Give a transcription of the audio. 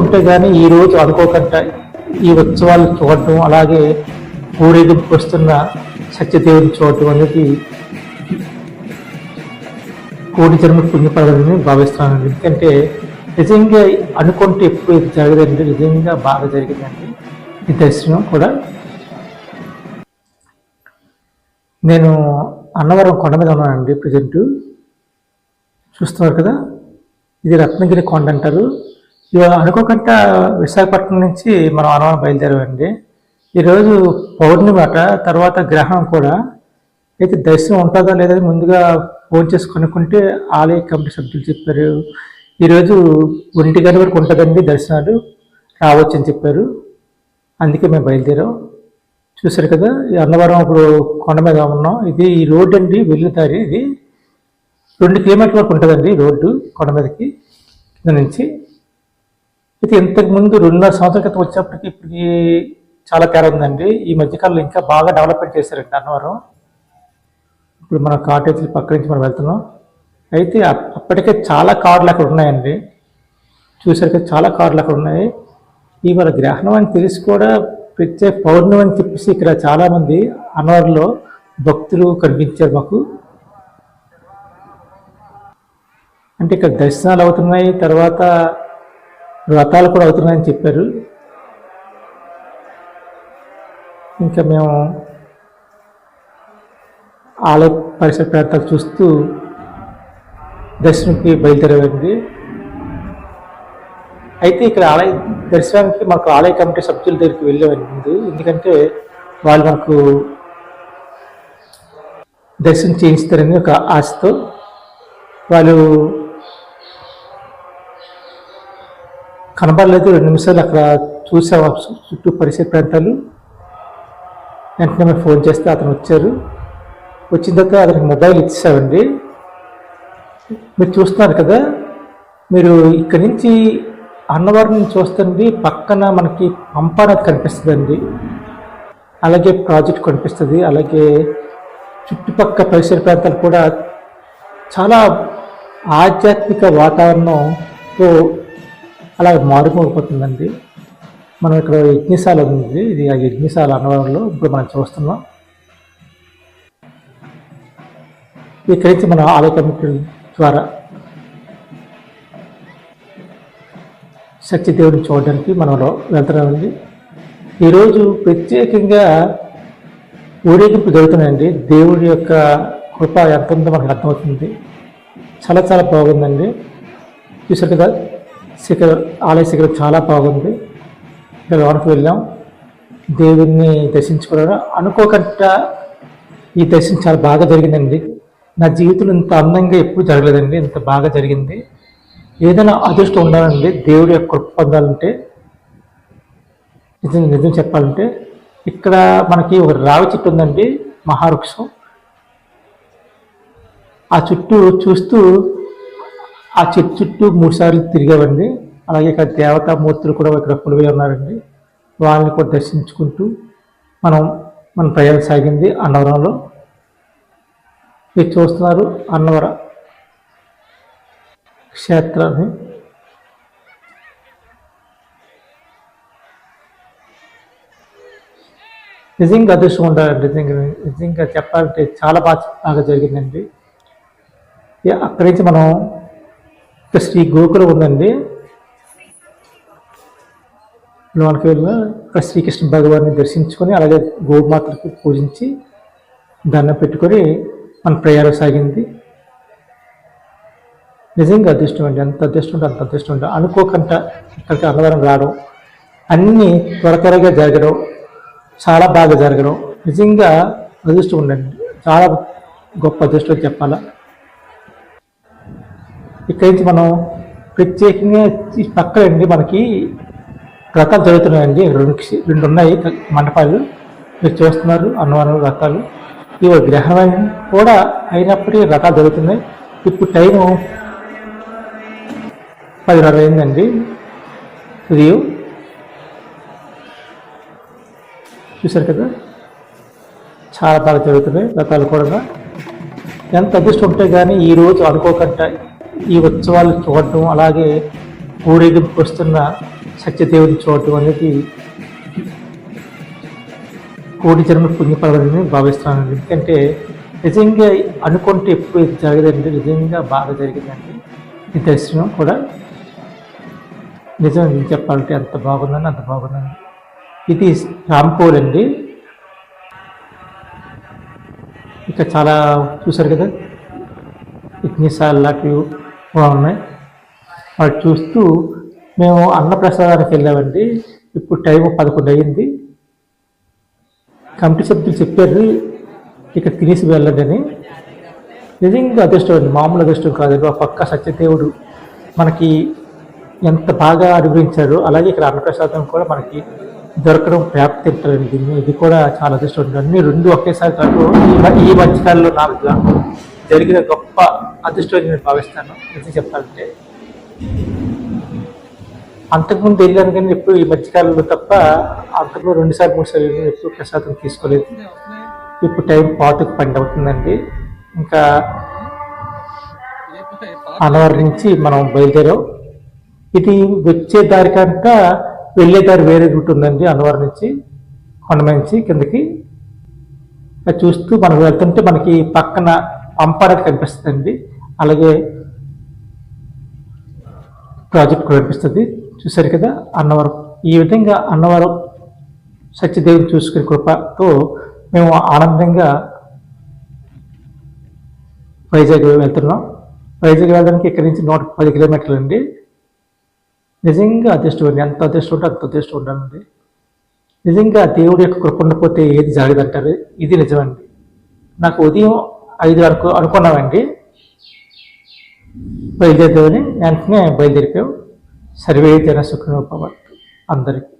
ఉంటే కానీ ఈ రోజు అనుకోకుండా ఈ ఉత్సవాలు చూడటం అలాగే ఊరేగింపు వస్తున్న సత్యదేవుని చూడటం అనేది కోటి జన్మ పుణ్యపడదని భావిస్తున్నాను. ఎందుకంటే నిజంగా అనుకుంటే ఎప్పుడు ఇది జరగదండి. నిజంగా బాగా జరిగిందండి. ఈ దర్శనం కూడా. నేను అన్నవరం కొండ మీద ఉన్నానండి ప్రజెంట్. చూస్తున్నారు కదా? ఇది రత్నగిరి కొండ అంటారు ఇవాళ అనుకోకుండా విశాఖపట్నం నుంచి మనం అన్నవరం బయలుదేరామండి. ఈరోజు పౌర్ణమి అట తర్వాత గ్రహణం కూడా. అయితే దర్శనం ఉంటుందా లేదా ముందుగా ఫోన్ చేసి కొనుక్కుంటే ఆలయ కమిటీ సభ్యులు చెప్పారు. ఈరోజు ఒంటి గంట వరకు ఉంటుందండి దర్శనాలు రావచ్చు అని చెప్పారు. అందుకే మేము బయలుదేరాం. చూశారు కదా అన్నవరం ఇప్పుడు కొండ మీద ఉన్నాం. ఇది ఈ రోడ్డు అండి వెళ్ళుతారు ఇది. రెండు కిలోమీటర్ల వరకు ఉంటుందండి రోడ్డు కొండ మీదకి కింద నుంచి. అయితే ఇంతకుముందు రెండున్నర సంవత్సరాల క్రితం వచ్చేప్పటికి ఇప్పటికి చాలా తేడా ఉందండి. ఈ మధ్యకాలంలో ఇంకా బాగా డెవలప్మెంట్ చేశారండి అన్నవరం. ఇప్పుడు మన కాటేజ్ పక్క నుంచి మనం వెళ్తున్నాం. అయితే అప్- అప్పటికే చాలా కార్లు అక్కడ ఉన్నాయండి. చూసరికి చాలా కార్లు అక్కడ ఉన్నాయి. ఈ మన గ్రహణం అని తెలిసి కూడా ప్రత్యేక పౌర్ణమి అని చెప్పేసి ఇక్కడ చాలామంది అన్నవరంలో భక్తులు కనిపించారు మాకు. అంటే ఇక్కడ దర్శనాలు అవుతున్నాయి. తర్వాత వ్రతాలు కూడా అవుతున్నాయని చెప్పారు. ఇంకా మేము ఆలయ పరిసర ప్రాంతాలు చూస్తూ దర్శనంకి బయలుదేరామండి. అయితే ఇక్కడ ఆలయ దర్శనానికి మాకు ఆలయ కమిటీ సభ్యుల దగ్గరికి వెళ్ళామండి. ముందు ఎందుకంటే వాళ్ళు మాకు దర్శనం చేయిస్తారని ఒక ఆశతో వాళ్ళు కనబడలేదు. రెండు నిమిషాలు అక్కడ చూసావా? చుట్టూ పరిసర ప్రాంతాలు. వెంటనే మేము ఫోన్ చేస్తే అతను వచ్చారు. వచ్చిన తర్వాత అతనికి మొబైల్ ఇచ్చేసామండి. మీరు చూస్తున్నారు కదా మీరు ఇక్కడి నుంచి అన్నవరం చూస్తుంది పక్కన మనకి పంప నది కనిపిస్తుందండి. అలాగే ప్రాజెక్ట్ కనిపిస్తుంది. అలాగే చుట్టుపక్కల పరిసర ప్రాంతాలు కూడా చాలా ఆధ్యాత్మిక వాతావరణంతో అలా మారిపోతుందండి మనం ఇక్కడ యజ్ఞశాల ఉంది ఇది ఆ యజ్ఞశాల అన్నవరంలో ఇప్పుడు మనం చూస్తున్నాం. ఇక్కడి నుంచి మన ఆలయ కమిటీ ద్వారా సత్యదేవుడిని చూడడానికి మనం వెళ్తున్నామండి. ఈరోజు ప్రత్యేకంగా ఊరేగింపు జరుగుతున్నాయండి. దేవుడి యొక్క కృప ఎంత ఉందో మనకు అర్థమవుతుంది. చాలా చాలా బాగుందండి. చూసారు కదా శిఖర ఆలయ శిఖరం చాలా బాగుంది. ఇక్కడ లోనకు వెళ్ళాం. దేవుడిని దర్శించుకోవడం అనుకోకుండా ఈ దర్శనం చాలా బాగా జరిగిందండి. నా జీవితంలో ఇంత అందంగా ఎప్పుడు జరగలేదండి. ఇంత బాగా జరిగింది. ఏదైనా అదృష్టం ఉండాలండి. దేవుడి యొక్క కృప పొందాలంటే నిజం నిజం చెప్పాలంటే ఇక్కడ మనకి ఒక రావి చెట్టు ఉందండి మహావృక్షం. ఆ చుట్టూ చూస్తూ ఆ చెట్టు చుట్టూ మూడు సార్లు తిరిగామండి. అలాగే ఇక్కడ దేవతామూర్తులు కూడా ఇక్కడ కొలువై ఉన్నారండి. వాళ్ళని కూడా దర్శించుకుంటూ మనం మన ప్రయాణం సాగింది అన్నవరంలో. మీరు చూస్తున్నారు అన్నవర క్షేత్రాన్ని. నిజంగా అదృష్టం ఉండాలండి. నిజంగా నిజంగా చెప్పాలంటే చాలా బాగా బాగా జరిగిందండి. ఇక అక్కడి నుంచి మనం ఇక శ్రీ గోకులం ఉందండి. లోనికి వెళ్ళిన ఇక్కడ శ్రీకృష్ణ భగవాన్ని దర్శించుకొని అలాగే గోమాతలకు పూజించి దండం పెట్టుకొని మన ప్రయాణం సాగింది. నిజంగా అదృష్టం అండి. ఎంత అదృష్టం ఉంటే అంత అదృష్టం ఉంటే అనుకోకుండా ఇక్కడికి అన్నవరం రావడం అన్నీ త్వర త్వరగా జరగడం చాలా బాగా జరగడం నిజంగా అదృష్టం ఉండండి చాలా గొప్ప అదృష్టం చెప్పాలా. ఇక్కడి నుంచి మనం ప్రత్యేకంగా ఈ పక్కనండి మనకి రకాలు జరుగుతున్నాయండి. రెండు రెండు ఉన్నాయి మండపాలు. మీరు చూస్తున్నారు అన్నవరం రకాలు. ఇవి గ్రహణం కూడా అయినప్పటికీ రకాలు జరుగుతున్నాయి. ఇప్పుడు టైము పదిన్నర అయిందండి ఉదయం చూశారు కదా? చాలా బాగా జరుగుతున్నాయి రకాలు కూడా ఎంత అదృష్టం ఉంటే కానీ ఈరోజు అనుకోకుండా ఈ ఉత్సవాలు చూడటం అలాగే ఊరేగింపు వస్తున్న సత్యదేవుని చూడటం అనేది కోటి జన్మ పుణ్యపడదని భావిస్తున్నాను. ఎందుకంటే నిజంగా అనుకుంటే ఎప్పుడు ఇది జరగదండి. నిజంగా బాగా జరిగిందండి. ఈ దర్శనం కూడా నిజం చెప్పాలంటే ఎంత బాగుందని అంత బాగుందండి ఇది రాంపూర్ అండి. ఇక చాలా చూశారు కదా? యజ్ఞశాల లాంటివి బాగున్నాయి. ఉన్నాయి చూస్తూ మేము అన్నప్రసాదానికి వెళ్ళామండి. ఇప్పుడు టైం పదకొండు అయ్యింది. కమిటీ సభ్యులు చెప్పారు ఇక్కడ తినేసి వెళ్ళదని నిజంగా అదృష్టం అండి మామూలు అదృష్టం కాదండి ఆ పక్క సత్యదేవుడు మనకి ఎంత బాగా అనుగ్రహించారో అలాగే ఇక్కడ అన్నప్రసాదం కూడా మనకి దొరకడం ప్రాప్తి అండి ఇది కూడా చాలా అదృష్టం అండి. అన్ని రెండు ఒకేసారి కాదు ఈ మధ్యకాలంలో నాకు జరిగిన గొప్ప అదృష్టం అని నేను భావిస్తాను. నిజం చెప్పాలంటే అంతకుముందు వెళ్ళాను కానీ ఎప్పుడు ఈ మధ్యకాలంలో తప్ప అంతకుముందు రెండు సార్లు మూడు సార్లు ఎప్పుడు ప్రసాదం తీసుకోలేదు. ఇప్పుడు టైం పాటుకు పని అవుతుందండి. ఇంకా అన్నవరం నుంచి మనం బయలుదేరాం. ఇది వచ్చే దారి కంటే వెళ్ళే దారి వేరే రూట్ ఉందండి అన్నవరం నుంచి కొండ నుంచి కిందకి. అది చూస్తూ మనం వెళ్తుంటే మనకి పక్కన పంపడానికి కనిపిస్తుంది. అలాగే ప్రాజెక్ట్ కూడా కనిపిస్తుంది. చూశారు కదా అన్నవరం. ఈ విధంగా అన్నవరం సత్యదేవిని చూసుకునే కృపతో మేము ఆనందంగా వైజాగ్ వెళ్తున్నాం. వైజాగ్ వెళ్ళడానికి ఇక్కడి నుంచి నూట పది కిలోమీటర్లు అండి. నిజంగా అదృష్టం ఉంది ఎంత అదృష్టం ఉంటే అంత అదృష్టం ఉండాలండి. నిజంగా దేవుడి యొక్క కృప ఉండకపోతే ఏది జరగదంటారు? ఇది నిజమండి. నాకు ఉదయం ఐదు వరకు అనుకున్నామండి. బయలుదేరుదామని వెంటనే బయలుదేరిపోయాం. సర్వే జన సుఖనోపవత్ అందరికీ.